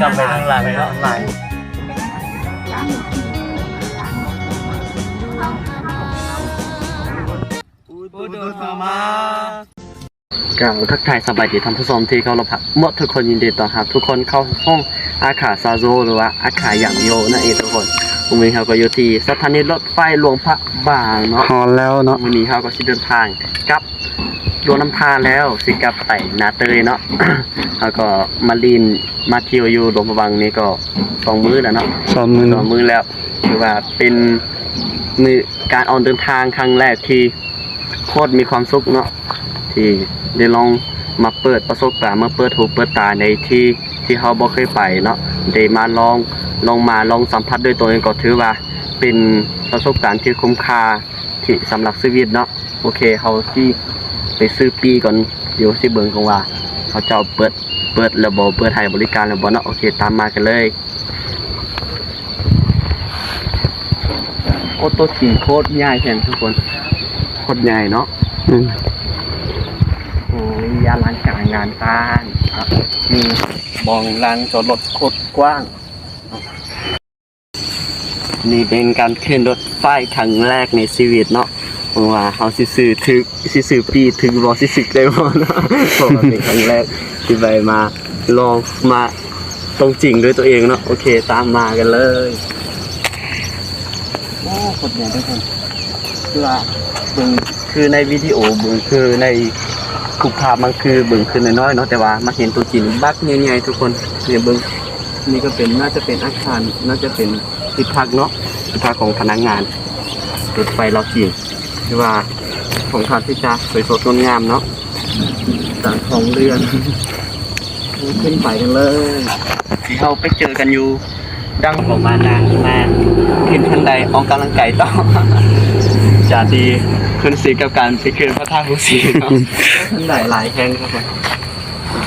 กลับไปทางหลังเนาะหลังบูดูสมากล่าวทักทายสบายดีท่านผู้ชมที่เขารพครับเมื่อทุกคนยินดีต้อนรับ ทุกคนเข้าห้องอาคาซาโซหรือว่าอาคาอย่างโยนั่นเองทุกคน วันนี้เขาก็อยู่ที่สถานีรถไฟหลวงพระบางเนาะฮอนแล้วเนาะวันนี้เขาก็สิเดินทางกลับโยนน้ำพาแล้วสิกลับไปนาเตยเนาะ แล้วก็มาลีนมาเที่ยวอยู่หลวงพระบางนี้ก็สองมื้อแล้วเนาะสอนมือสองมือแล้วคือว่าเป็นมือการออกเดินทางครั้งแรกที่โคตรมีความสุขเนาะที่ได้ลองมาเปิดประสบการณ์มาเปิดหูเปิดตาในที่ที่เขาบ่เคยไปเนาะได้มาลอง ลองมาลองสัมผัสด้วยตัวเองก็ถือว่า เป็นประสบการณ์ที่คุ้มค่าที่สำหรับชีวิตเนาะโอเคเขาที่ไปซื้อปีก่อนเดี๋ยวสิเบิ่งกันว่าเขาจะเปิดเปิดระบบเปิดให้บริการระบบเนาะโอเค ตามมากันเลยโคตรตัวจริงโคตรใหญ่แทนทุกคนโคตรใหญ่เนาะอืมโอ้ยยาลานกางงานต้านครับมีบองลานจอดรถโคตรกว้าง นี่เป็นการขึ้นรถไฟครั้งแรกในชีวิตเนาะว่าเขาสิซื้อถึกสิซื้อปีถึงบอสิสึกได้บ่เนาะเพราะว่าเป็นครั้งแรกที่ไปมาลองมาตรงจริงด้วยตัวเองเนาะโอเคตามมากันเลยโอ้โคตรใหญ่ทุกคนคือว่าบิ่งคือในวิดีโอบิ่งคือในคุกภาพมันคือเบิ่งคือน้อยๆเนาะแต่ว่ามาเห็นตัวจริงบักใหญ่ๆทุกคนเนี่ยเบิ่งนี่ก็เป็นน่าจะเป็นอาคารน่าจะเป็น ที่พักเนาะที่พักของพนักงานรถไฟเราจริงคือว่าของทานที่จะสวยสดงดงามเนาะต่างของเรือนขึ้นไปกันเลยเราไปเจอกันอยู่ดังของมานามาขึ้นขั้นใดออกกำลังกายต่อจะดีขึ้นสีกับการไปขึ้นพระธาตุภูสีเนาะขั้นใดหลายแห่งครับผม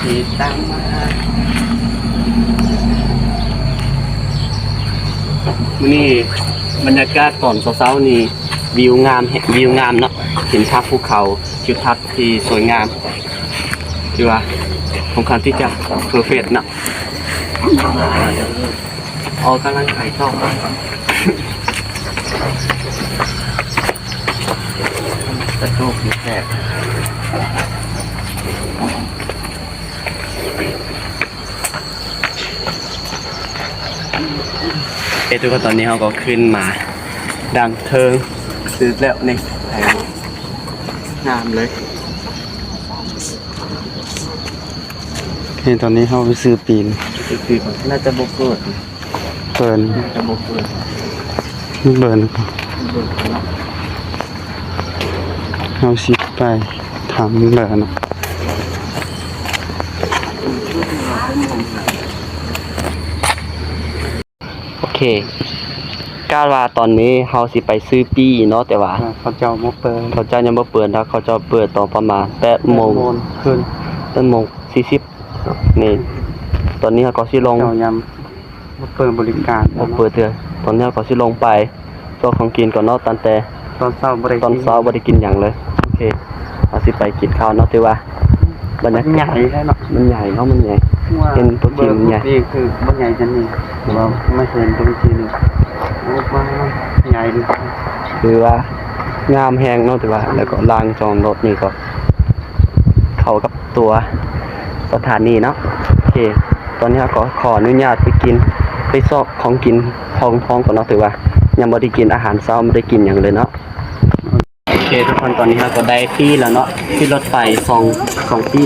ดีตั้งมา มื้อนี่บรรยากาศก่อนเช้าๆนี่วิวงามแฮะวิวงามเนาะเห็นภาพภูเขาทิวทัศน์ที่สวยงามคือว่าของการที่จะเพอร์เฟกเนาะออกกำลังกายชอบตะโกกมีแขก ทุกคนตอนนี้เขาก็ขึ้นมา ดังเทิงซื้อแล้วนี่แถวงามเลยนี่ตอนนี้เขาไปซื้อปีนคือน่าจะบกเกิดเปินน่าจะบกเกิดเบิร์นเขาชิดไปถามเบิร์น เนาะโอเคกาว่าตอนนี้เฮาสิไปซื้อปีเนาะแต่ว่าเขาเจ้ามาเปิดเขาเจ้ายังบ่เปิดนะเขาเจ้าเปิดตอนประมาณ8โมงขึ้น8โมง40นี่ตอนนี้เขาก็สิลงเจ้ายำมาเปิดบริการบ่เปิดเทื่อตอนนี้เขาก็สิลงไปตัวของกินก่อนเนาะตั้งแต่ตอนเช้าบริตอนเช้าบ่ได้กินหยังเลยโอเคเอาสิไปกินข้าวเนาะแต่ว่าบรรยากาศใหญ่แค่เนาะมันใหญ่เนาะมันใหญ่ เป็นตัวจริงใหญ่นี่คือบ่ใหญ่จันนี่เราไม่เห็นตัวจริงโอ้ว้าวใหญ่เลยคือว่างามแฮงเนาะแต่ว่า แล้วก็ลานจอดรถนี่ก็ เข้ากับตัวสถานีเนาะโอเค ตอนนี้ก็ขออนุญาตไปกิน ไปซอกของกินท้องท้องก่อนเนาะถือว่า ยังไม่ได้กินอาหารเช้าไม่ได้กินอย่างเลยเนาะโอเคทุกคนตอนนี้เราก็ได้ที่แล้วเนาะที่รถไฟสองสองที่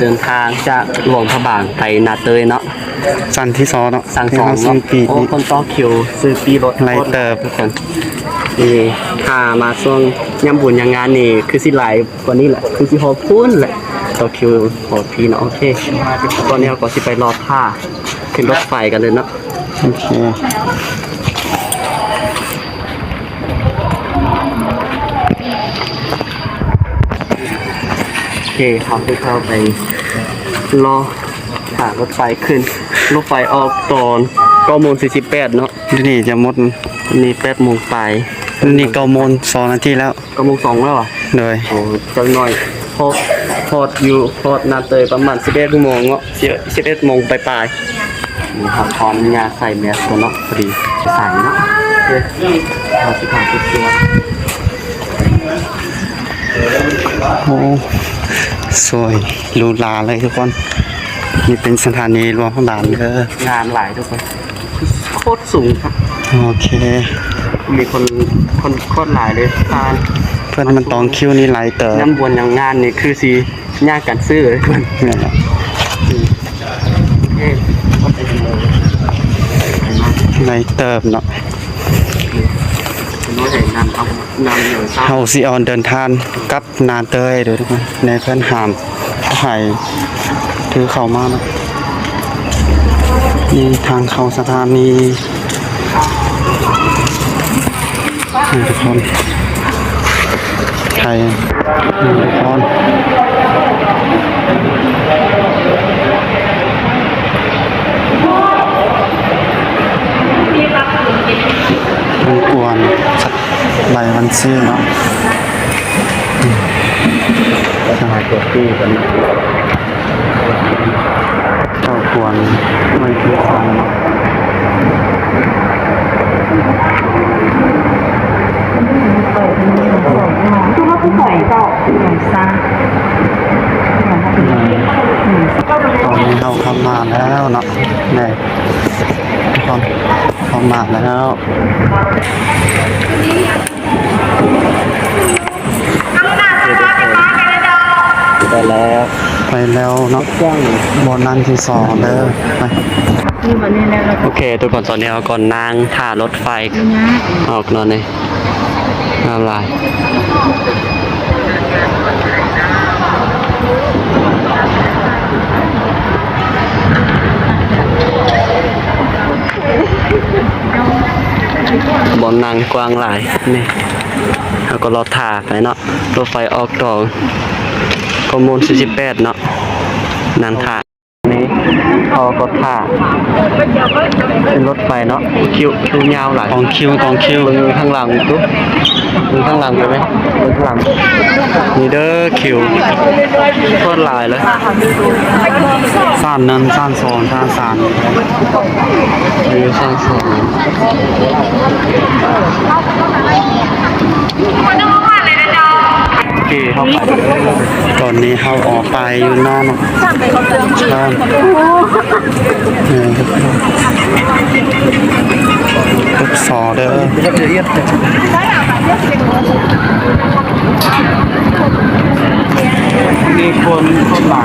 เดินทางจากหลวงพระบางไปนาเตยเนาะสั้นที่ซอเนาะสั่งสองที่เขาซื้เนาะอปีโอ้คนต่อคิวซื้อปีรถไล่เติบทุกคนนี่ถ้ามาช่วงยามบุญยามงานนี่คือสิหลายกว่านี้แหละคือสิฮอพุ่นแหละต่อคิวหอพีเนาะโอเคตอนนี้เราก็สิไปรอผ้าขึ้นรถไฟกันเลยเนาะโอเค เคเขาไปเข้าไปรอหารถไฟขึ้น รถไฟออกตอน9โมง48เนาะที่นี่จะหมดนี่8โมงไปนี่เก้าโมงสองนาทีแล้ว9โมง2แล้วอะเลยโอ้จังหน่อยเพราะพอดอยู่พอดนาเตยประมาณ11โมงเนาะ11โมงปลายๆนี่ครับพร้อมยาใส่แมสตัวเนาะพอดีใส่เนาะโอเคเอาสิขาติดตัว โอ้สวยหรูหราเลยทุกคนนี่เป็นสถานีรวมพลานเด้องานหลายทุกคนโคตรสูงครับโอเค มีคนคนโคตรหลายเลยทานเพื่อนมันตองคิวนี่หลายเต๋อน้ำบวนอย่างงานนี่คือสียากกันซื้อเลยเพื่อนเนี่ยแหละเอ้ยหลายเติบเนาะน้อยใหญ่นำ เอาซ้เฮาสิออนเดินทางกับนาเตยเด้อทุกคนในเพื่อนหามให้ถือเข้ามานะนี่ทางเข้าสถานีนี่ทุกคนไทยนี่ทุกคนกวนสั ลายมันซีเนาะแล้วทำไมตัวที่ตอนนี้เจ้าควรไม่คุ้มครองเนาะ คือว่าผู้ใส่ก็หน่อยซะ ตอนนี้เราเข้ามาแล้วเนาะนี่ทุกคน เข้ามาแล้วไปแล้วไปแล้วเนาะกว้างบนนั้นที่สองเด้อไปนี่วันนี้แล้วเราโอเค ทุกคนตอนนี้เราก่อนนั่งท่ารถไฟจะยากออกนอนเลยอะไร บอนนางกว้างหลายนี่แล้วก็รอถ่าไปเนาะรถไฟออกต่อข้อมูล48เนาะนางถ่านี่เขาก็ถ่าเป็นรถไฟเนาะคิวคิวยาวหลายกองคิวกองคิวมึงข้างหลังตุ๊บมึงข้างหลังไปไหมมึงข้างหลังนี่เด้อคิวโคตรหลายเลยซ่านนั้นซ่านสองซ่านสามมีสร้างสอง โอเคเข้าไปตอนนี้เขาออกไปอยู่นอกเนาะใช่นี่ทุกคนทุกสอเด้อมีคนคตรหลา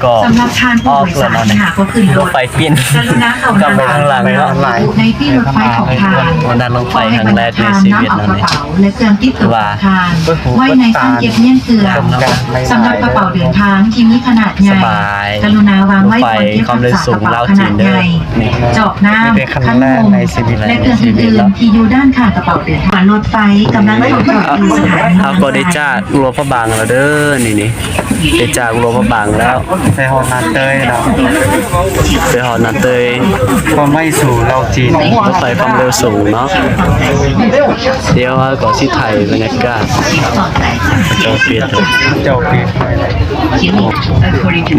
คนซ้ายตอนนี้เราก็สำหรับทานอผู้อกโดยแล้วสารเนาะเนี่ยค่ะก็คือรรถถไฟปิ้นกรุณาเข้ากลับไปข้างหลังเนาะในที่รถไฟของทางวันนั้นรถไฟครั้งแรกในชีวิตขอเนาะให้บรรเนี่ยดาทานนำเอากระเป๋าและเครื่องที่ตัวว่าทานไว้ในช่องเก็บเงี้ยนเกลือสำหรับกระเป๋าเดินทางที่มีขนาดใหญ่สบายกรุณาวางไว้รถไฟบนที่ความเร็วสูงกระเล่าเป๋าขจรินางดเด้ใหอญ่นี่เจาะน้นี่เป็นครั้งำขั้นแรนกมในชีวิตและเครื่องอื่นๆที่อยู่ด้านข้างกระเป๋าเดินทางรถไฟกำลังเข้าจอดอยู่สถานีเขาก็ได้จากรัวพระบางแล้วเด้อนี่นี่ได้จากรัวพระบางแล้วไปหอดนาเตยแล้วไปหอดนาเตยก็ไม่สู่เราจีนรถไฟความเร็วสูงเนาะเดี๋ยวว่าก่อนที่ไทยบรรยากาศเจ้าเปลี่ยนเลยเจ้าปี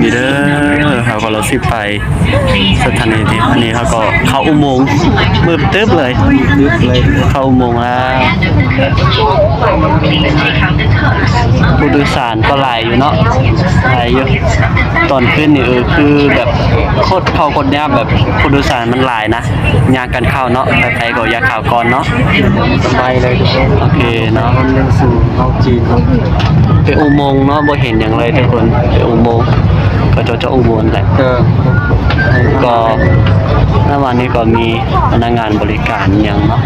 มีเด้อเขาก็รถสิไปสถานีที่อันนี้เขาก็เข้าอุโมงค์มืดตึ๊บเลยตึ๊บเลยเข้าอุโมงค์แล้วผู้โดยสารก็หลายอยู่เนาะหลายอยู่ตอนขึ้นนี่เออคือแบบโคตรเข้าคนยากแบบผู้โดยสารมันหลายนะยากกันเข้าเนาะใครๆก็อยากเข้าก่อนเนาะสบายเลยทุกคนโอเคเนาะมันยังสู่เราจีนเนาะไปอุโมงค์เนาะบ่เห็นอย่างเลยทุกคนไปอุโมงค์ก็จะจะอุโมงค์แหละเออก็เมื่อวานนี้ก็มีพนักงานบริการอหยังเนาะ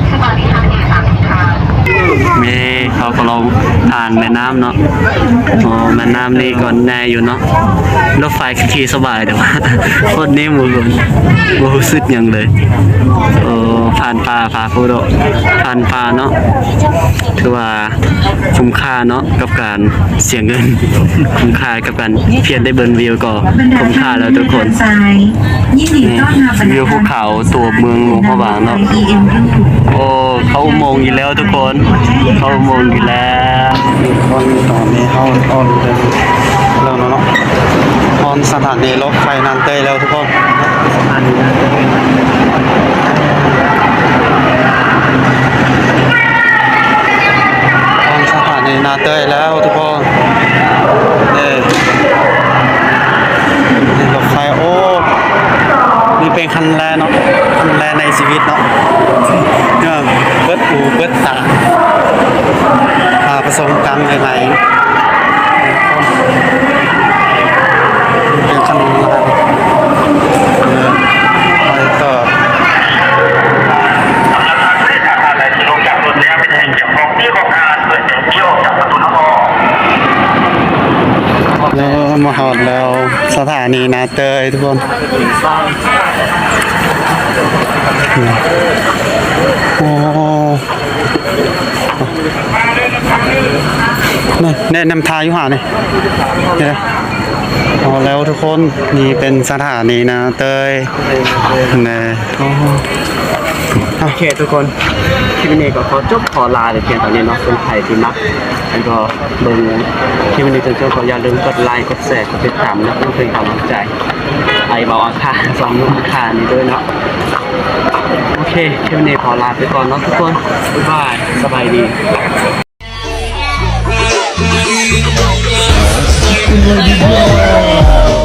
มีเขาก็ลองผ่านแม่น้ำเนาะโอ้แม่น้ำนี่ก็แน่อยู่เนาะรถไฟขี่สบายแต่ว่าโคตรนิ่มหมดเลยบ่รู้สึกยังเลยเออผ่านป่าผ่าฟูโดผ่านป่าเนาะถือว่าคุ้มค่าเนาะกับการเสียเงินคุ้มค่ากับการเพียรได้เบิร์นวิวก็คุ้มค่าแล้วทุกคนนี่วิวภูเขาตัวเมืองหลวงพระบางเนาะโอ้เขาอุโมงค์อีกแล้วทุกคนเข้าอุมงค์อีกแล้วคนตอนนี้เข้าออนเลยแล้วเนาะออนสถานีรถไฟนานเตยแล้วทุกคนออนสถานีนาเตยแล้วทุกคน เป็นคันแรกเนาะคันแรกในชีวิตเนาะเนี่ยเบิดหูเบิดตามาผสมกันใหม่ๆเป็นคันแร มาหอดแล้วสถานีนาเตยทุกคนโอ้นี่แนะนำทายอยู่หานี่เดี๋ยเอาแล้วทุกคนนี่เป็นสถานีนาเตยนี่โอ้โอเคทุกคน ลิปนี้ก็ขอจบขอลาแต่เพียงเท่านี้เนาะเป็นใครที่มักแล้วก็เบิ่งคลิปนี้จนจบก็อย่าลืมกดไลค์กดแชร์กดติดตามนะเพื่อเป็นกำลังใจไอเบาอาคาสองนุ่มอาคานี้ด้วยเนาะโอเคคลิปนี้ขอลาไปก่อนเนาะทุกคนบ๊ายบายสบายดี Lady Boy.